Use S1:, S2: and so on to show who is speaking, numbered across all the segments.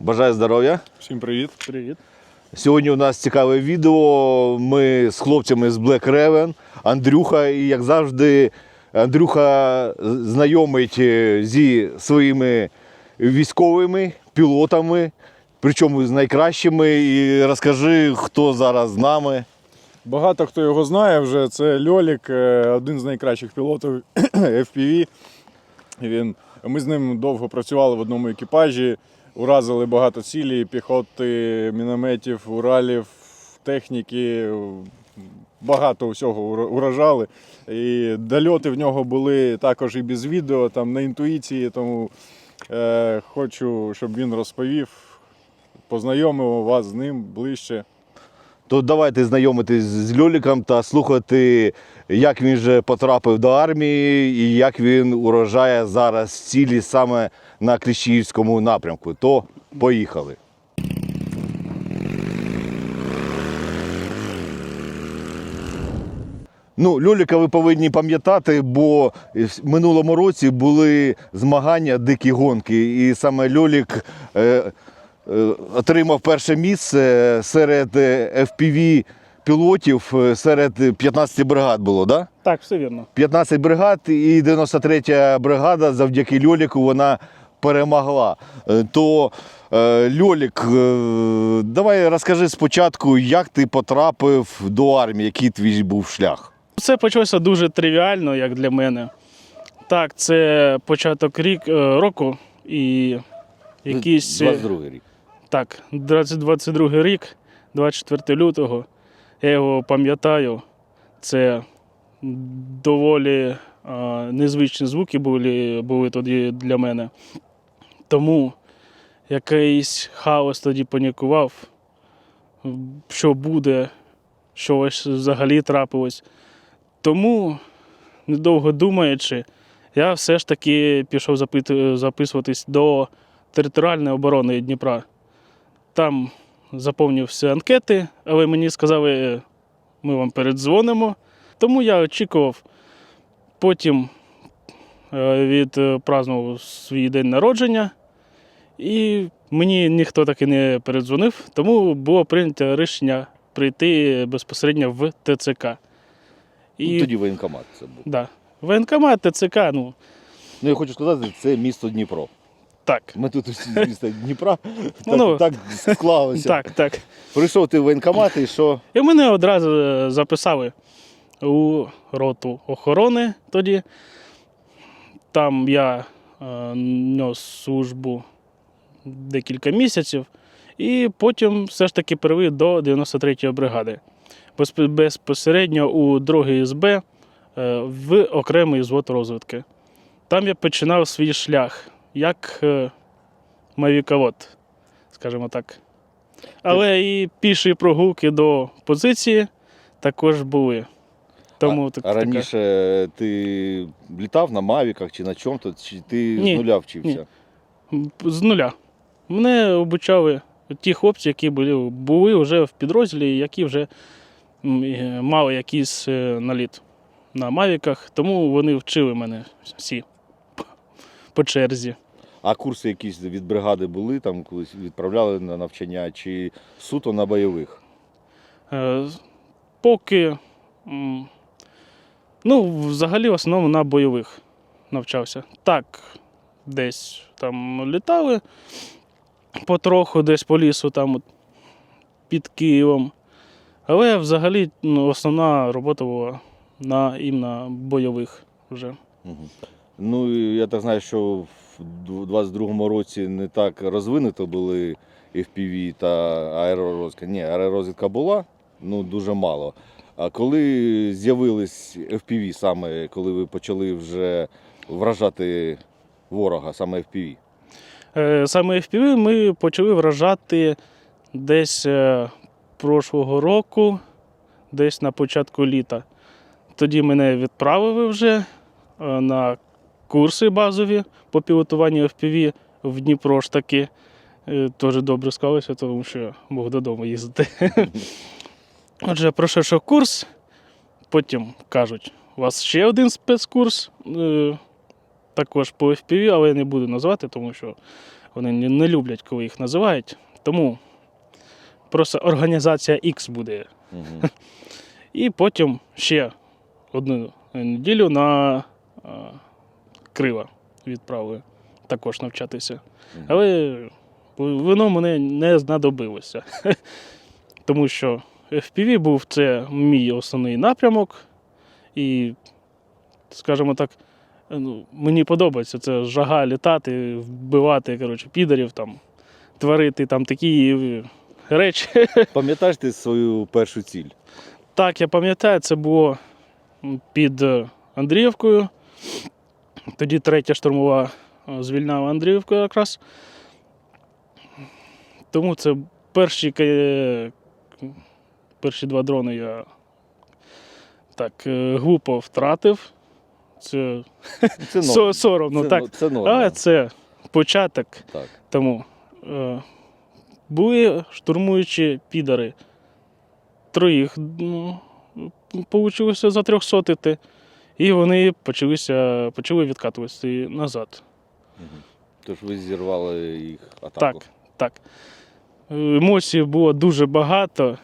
S1: Бажаю здоров'я.
S2: Всім привіт.
S3: Привіт.
S1: Сьогодні у нас цікаве відео. Ми з хлопцями з Black Raven, Андрюха, і як завжди, Андрюха знайомить е, зі своїми військовими пілотами, причому з найкращими. І розкажи, хто зараз з нами.
S2: Багато хто його знає вже. Це Льолік, е, один з найкращих пілотів FPV. Він, ми з ним довго працювали в одному екіпажі, уразили багато цілей, піхоти, мінометів, уралів, техніки. Багато всього ура- уражали. І дольоти в нього були також і без відео, там на інтуїції. Тому е, хочу, щоб він розповів, познайомив вас з ним ближче.
S1: То давайте знайомитись з Льоліком та слухати, як він же потрапив до армії і як він урожає зараз цілі саме на Кліщіївському напрямку. То поїхали. Ну, Льоліка ви повинні пам'ятати, бо в минулому році були змагання дикі гонки, і саме Льолік е, е, отримав перше місце серед е, FPV пілотів, е, серед 15 бригад було, так? Да?
S3: Так, все вірно.
S1: 15 бригад і 93 бригада завдяки Льоліку вона перемогла. Е, То е, Льолік, е, давай розкажи спочатку, як ти потрапив до армії, який твій був шлях.
S3: Все почалося дуже тривіально, як для мене. Так, це початок рік, року і якийсь. е,
S1: 22 рік.
S3: Так, 2022 рік, 24 лютого. Я його пам'ятаю. Це доволі е, незвичні звуки були, були тоді для мене. Тому якийсь хаос тоді панікував, що буде, що ось взагалі трапилось. Тому, недовго думаючи, я все ж таки пішов записуватись до територіальної оборони Дніпра. Там заповнив всі анкети, але мені сказали, ми вам передзвонимо. Тому я очікував. Потім відпразнував свій день народження, і мені ніхто так і не передзвонив, тому було прийнято рішення прийти безпосередньо в ТЦК. І,
S1: Ну, тоді воєнкомат це був.
S3: да, воєнкомат, ТЦК, ну
S1: Ну, я хочу сказати, це місто Дніпро.
S3: так.
S1: Ми тут усі з міста Дніпра. Так,
S3: Ну,
S1: так склалося.
S3: Так, так.
S1: Прийшов ти в воєнкомат і що?
S3: І мене одразу е, записали у роту охорони тоді. Там я е, нес службу декілька місяців, і потім все ж таки перевів до 93-ї бригади. Безпосередньо у 2 СБ е, в окремий звод розвитки. Там я починав свій шлях як е, мавіковод, скажімо так. Але і піші прогулки до позиції також були. Тому
S1: а,
S3: так,
S1: а
S3: така-
S1: раніше ти літав на мавіках чи на чому-то, чи ти
S3: Ні,
S1: з нуля вчився?
S3: ні. з нуля. Мене обучали ті хлопці, які були, були вже в підрозділі, які вже е, мали якийсь е, наліт на мавіках, тому вони вчили мене всі по черзі.
S1: А курси якісь від бригади були, там колись відправляли на навчання, чи суто на бойових?
S3: Е, Поки. Ну, взагалі, в основному на бойових навчався. Так, десь там літали потроху, десь по лісу, там от, під Києвом. Але взагалі ну, основна робота була на іменно бойових вже.
S1: Ну, я так знаю, що в 22-му році не так розвинуто були FPV та аеророзвідка. Ні, аеророзвідка була, ну дуже мало. А коли з'явились FPV, саме коли ви почали вже вражати ворога, саме FPV?
S3: Е, Саме FPV ми почали вражати десь е, прошлого року, десь на початку літа. Тоді мене відправили вже е, на курси базові по пілотуванню FPV в Дніпро ж таки. Е, Теж добре склалося, тому що мог додому їздити. Отже, пройшовши курс, потім кажуть, у вас ще один спецкурс, е, також по FPV, але я не буду назвати, тому що Вони не, люблять, коли їх називають. Тому просто організація X буде.
S1: Мгм.
S3: І потім ще одну неділю на а, крила відправили також навчатися.
S1: Мгм.
S3: Але воно мене не знадобилося. Тому що FPV був це мій основний напрямок. І, скажімо так, ну, мені подобається це жага літати, вбивати коротше, підарів, там, творити там такі е, речі.
S1: Пам'ятаєш ти свою першу ціль?
S3: Так, я пам'ятаю, це було під е, Андріївкою. Тоді третя штурмова е, звільняла Андріївку якраз. Тому це перші, ка- перші два дрони я так е, глупо втратив. Це
S1: Це норм.
S3: соромно,
S1: це,
S3: так.
S1: це норма.
S3: Але це початок.
S1: Так.
S3: Тому е, були штурмуючі підари. Троїх ну, получилося затрьохсотити, і вони почалися, почали відкатуватися назад.
S1: Мгм. Тож ви зірвали їх атаку.
S3: Так, так. Емоцій було дуже багато.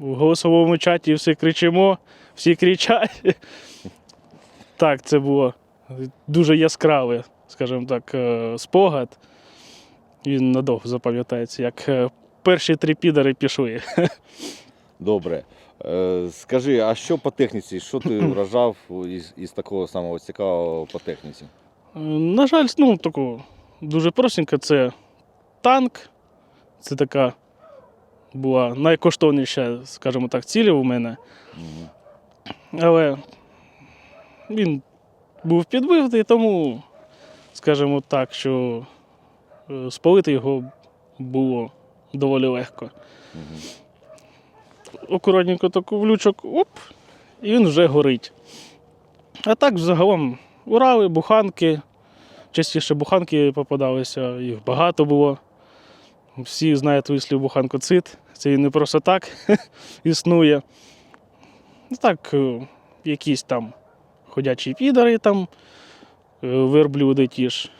S3: В голосовому чаті всі кричимо, всі кричать. Так, це було дуже яскравий, скажімо так, е, спогад. Він надовго запам'ятається, як е, перші три підари пішли.
S1: Добре. Е, скажи, а що по техніці? Що ти вражав із, із такого самого цікавого по техніці?
S3: На жаль, ну, таку дуже простенько, це танк. Це така була найкоштовніша, скажімо так, ціль у мене. Але він був підбитий, тому, скажімо так, що е, спалити його було доволі легко. Акуратненько таку в лючок, оп, і він вже горить. А так, загалом, урали, буханки. Частіше буханки попадалися, їх багато було. Всі знають вислів буханку цит. Це і не просто так існує. Ну так, е, якісь там ходячі підари, там, е, верблюди ті ж,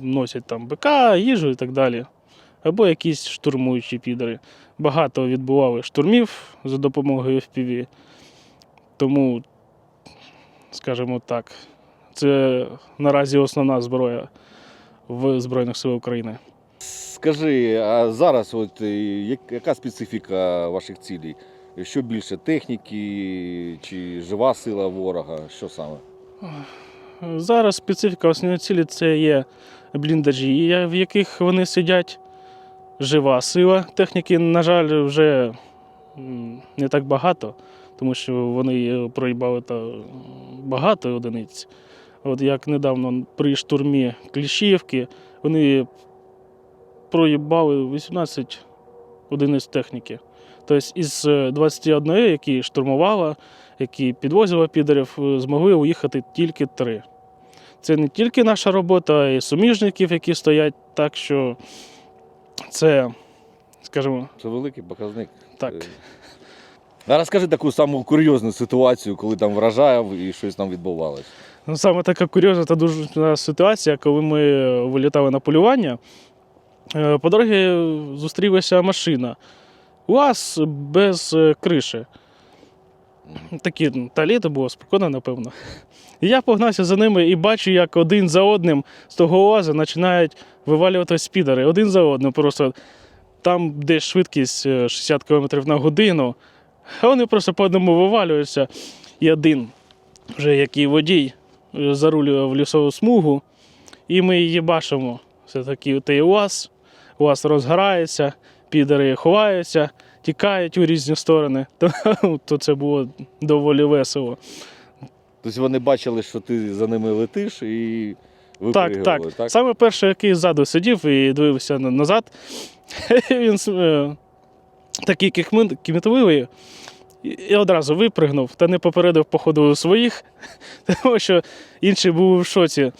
S3: носять там бика, їжу і так далі. Або якісь штурмуючі підари. Багато відбували штурмів за допомогою FPV. Тому, скажімо так, це наразі основна зброя в Збройних сил України.
S1: Скажи, а зараз от, е, яка специфіка ваших цілей? Що більше техніки чи жива сила ворога? Що саме?
S3: Зараз специфіка основної цілі це є бліндажі, в яких вони сидять. Жива сила техніки, на жаль, вже не так багато, тому що вони проїбали багато одиниць. От як недавно при штурмі Кліщівки, вони проїбали 18 одиниць техніки. Тобто із е, 21, які штурмувала, які підвозила підарів, е, змогли уїхати тільки три. Це не тільки наша робота, а й суміжників, які стоять. Так що це, скажімо,
S1: Це великий показник.
S3: так.
S1: Е, А розкажи таку саму курйозну ситуацію, коли там вражав і щось там відбувалося.
S3: Ну, саме така курйозна та дуже ситуація, коли ми вилітали на полювання. Е, По дорозі зустрілася машина. УАЗ без е, криші. Такі ну, та літо було спокійно, напевно. Я погнався за ними і бачу, як один за одним з того УАЗа починають вивалювати спідери. Один за одним. Просто там, де швидкість е, 60 км на годину, вони просто по одному вивалюються. І один, вже який водій, е, зарулює в лісову смугу, і ми її бачимо. Це такий той УАЗ. УАЗ розгорається, підери ховаються, тікають у різні сторони. То, то це було доволі весело.
S1: Тобто вони бачили, що ти за ними летиш і ви
S3: Так,
S1: переігрували,
S3: так. Саме перший, який ззаду сидів і дивився назад, він е, такий кмітливий. І одразу випригнув та не попередив походу своїх, тому що інший був в шоці.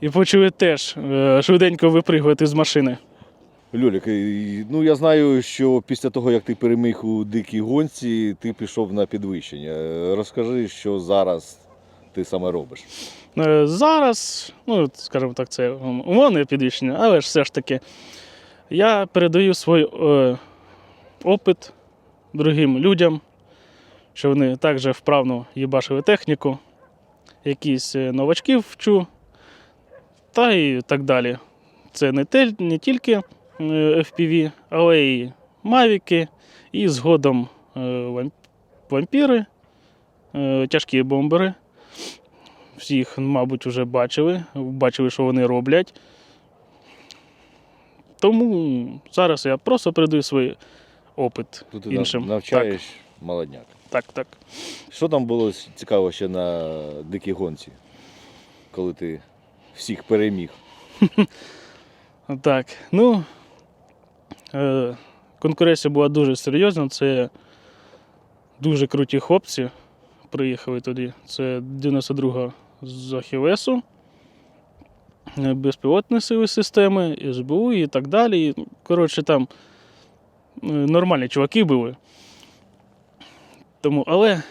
S3: І почали теж е, швиденько випригувати з машини.
S1: Льолік, ну я знаю, що після того, як ти переміг у дикій гонці, ти пішов на підвищення. Е, Розкажи, що зараз ти саме робиш?
S3: Е, Зараз, ну, скажімо так, це умовне підвищення, але ж все ж таки, я передаю свій е, опит другим людям, що вони також вправно їбашили техніку, якісь е, новачків вчу, та і так далі. Це не, те, не тільки е, FPV, але і мавіки, і згодом е, вампіри, е, тяжкі бомбери. Всіх, мабуть, вже бачили, бачили, що вони роблять. Тому зараз я просто передаю свій опит
S1: Тут ти
S3: іншим.
S1: навчаєш молодняк.
S3: Так, так.
S1: Що там було цікаво ще на дикій гонці, коли ти всіх переміг?
S3: Так. так. Ну, е, конкуренція була дуже серйозна. Це дуже круті хлопці приїхали туди. Це 92-га з Ахілесу, е, безпілотні сили системи, СБУ і так далі. Коротше, там е, нормальні чуваки були. Тому, але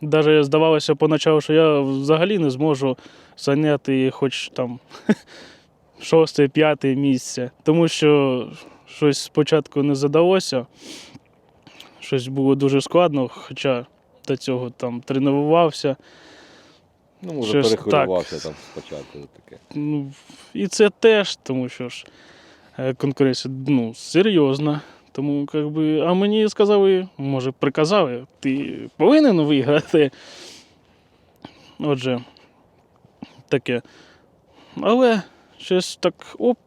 S3: навіть здавалося поначалу, що я взагалі не зможу зайняти хоч там шосте, п'яте місце. Тому що щось спочатку не задалося. Щось було дуже складно, хоча до цього там тренувався.
S1: Ну, може,
S3: Щось
S1: перехвилювався
S3: так.
S1: там спочатку таке.
S3: Ну, і це теж, тому що ж е, конкуренція ну, серйозна. Тому, як би, а мені сказали, може, приказали, ти повинен виграти. Отже, таке. Але щось так оп,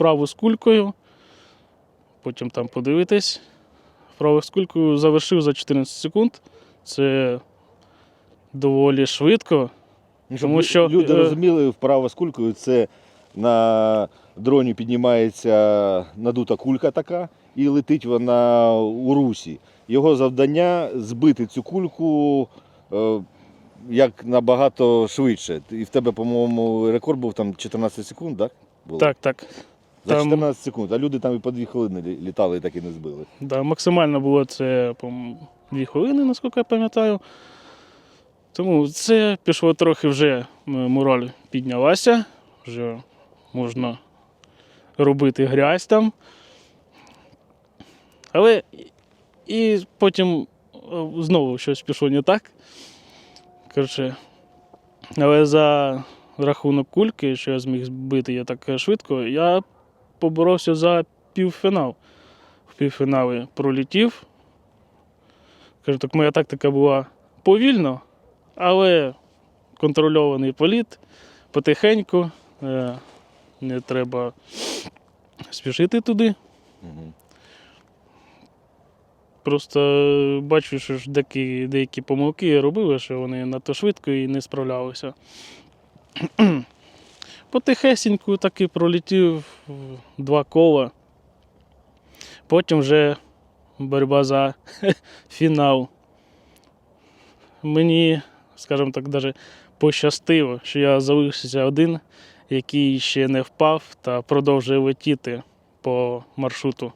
S3: вправо з кулькою. Потім там подивитись. Вправо з кулькою завершив за 14 секунд. Це доволі швидко.
S1: Ну,
S3: Тому що,
S1: люди
S3: е,
S1: розуміли вправо з кулькою, це на дроні піднімається надута кулька така, і летить вона у русі. Його завдання збити цю кульку е, як набагато швидше. І в тебе, по-моєму, рекорд був там 14 секунд, так? Було?
S3: Так, так.
S1: За
S3: там-
S1: 14 секунд, а люди там і по 2 хвилини літали і так і не збили.
S3: Да, максимально було це по дві хвилини, наскільки я пам'ятаю. Тому це пішло трохи вже м, мораль піднялася, вже можна робити грязь там. Але і- потім е, знову щось пішло не так. Коротше, але за рахунок кульки, що я зміг збити я так швидко, я поборовся за півфінал в півфіналі пролетів. Кажу, так моя тактика була повільно, але контрольований політ, потихеньку. е, Не треба спішити туди.
S1: Угу.
S3: Просто е, бачу, що ж деякі, деякі помилки робили, що вони надто швидко і не справлялися. Потихесеньку таки пролетів два кола. Потім вже боротьба за фінал. Мені, скажімо так, даже пощастило, що я залишився один, який ще не впав та продовжує летіти по маршруту.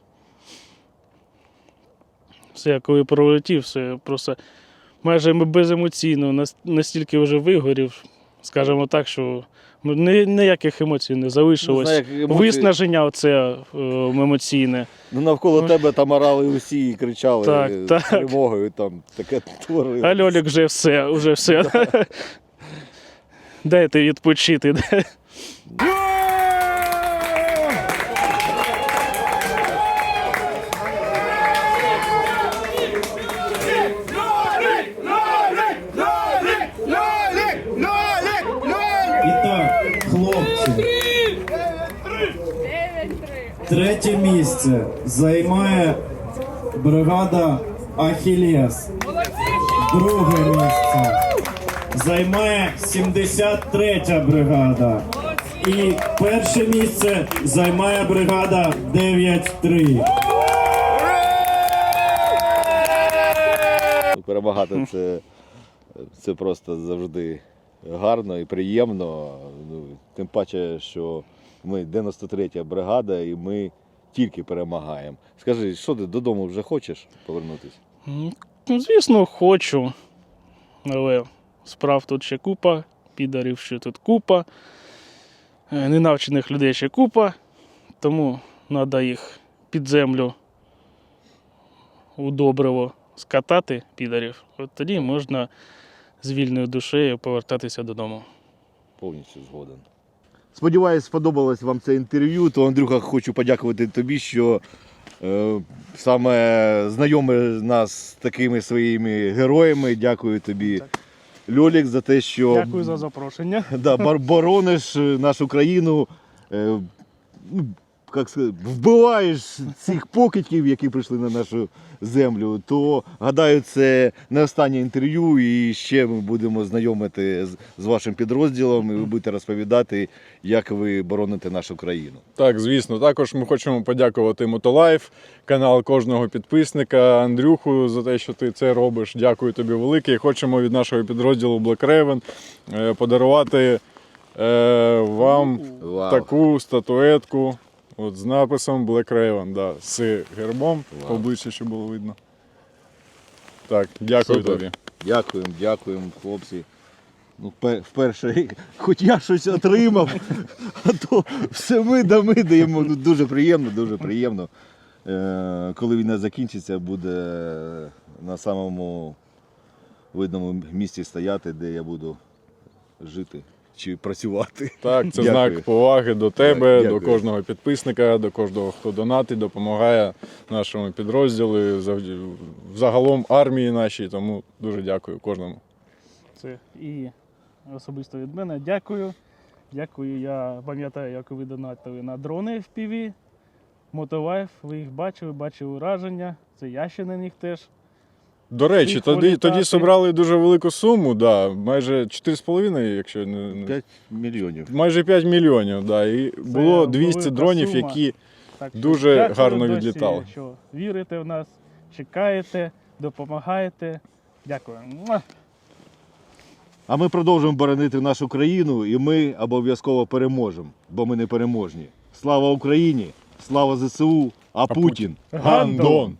S3: Все, я коли пролетів, все просто майже беземоційно, настільки вже вигорів, скажімо так, що ні- ніяких емоцій не залишилось.
S1: знаю, як емоції-
S3: Виснаження оце е, емоційне.
S1: Ну, навколо тебе там орали усі і кричали
S3: Так,
S1: з
S3: так.
S1: перемогою, там таке творило.
S3: А Льолік вже все, вже все. Дайте відпочити.
S4: Третє місце займає бригада Ахілес. Друге місце займає 73-я бригада. І перше місце займає бригада 9-3.
S1: Перемагати це, це просто завжди гарно і приємно. Ну, тим паче, що ми 93-я бригада і ми тільки перемагаємо. Скажи, що ти додому вже хочеш повернутися?
S3: Ну, Звісно, хочу. Але справ тут ще купа, підарів ще тут купа, е, ненавчених людей ще купа, тому треба їх під землю у добриво скатати підарів. От тоді можна з вільною душею повертатися додому.
S1: Повністю згоден. Сподіваюсь, сподобалось вам це інтерв'ю. То, Андрюха, хочу подякувати тобі, що е, саме знайомий нас з такими своїми героями. Дякую тобі, Льолік, за те, що
S3: Дякую за запрошення.
S1: да, бар- борониш нашу країну. Е, ну, як сказати, вбиваєш цих покидьків, які прийшли на нашу землю, то гадаю, це не останнє інтерв'ю, і ще ми будемо знайомити з, з вашим підрозділом, і ви будете розповідати, як ви бороните нашу країну.
S2: Так, звісно. Також ми хочемо подякувати Мотолайф, канал кожного підписника, Андрюху за те, що ти це робиш. Дякую тобі велике. І Хочемо від нашого підрозділу Black Raven е, подарувати е, вам
S1: Вау.
S2: таку статуетку от, з написом Black Raven, да, з гербом, обличчя, щоб було видно. Так, дякую
S1: Супер.
S2: тобі.
S1: Дякуємо, дякуємо, хлопці. Ну, впе- вперше, хоч я щось отримав, а то все ми да ми даємо. Ну, дуже приємно, дуже приємно. Е, коли війна закінчиться, буде на самому видному місці стояти, де я буду жити чи працювати.
S2: Так, це
S1: Дякую.
S2: знак поваги до тебе,
S1: дякую.
S2: до кожного підписника, до кожного, хто донатить, допомагає нашому підрозділу, загалом армії нашій. Тому дуже дякую кожному.
S3: Це і особисто від мене. Дякую. Дякую. Я пам'ятаю, як ви донатили на дрони FPV, Мотолайф. Ви їх бачили, бачили ураження. Це я ще на них теж.
S2: До речі,
S3: Їх
S2: тоді, тоді зібрали дуже велику суму, да, майже 4,5, якщо не, не
S1: 5 мільйонів.
S2: майже 5 мільйонів. Да, і було 200 дронів,
S3: сума.
S2: які
S3: Так
S2: Дуже гарно
S3: досі,
S2: відлітали.
S3: Що вірите в нас, чекаєте, допомагаєте. Дякую.
S1: А ми продовжуємо боронити нашу країну, і ми обов'язково переможемо, бо ми не переможні. Слава Україні! Слава ЗСУ! А, Путін!
S3: Гандон!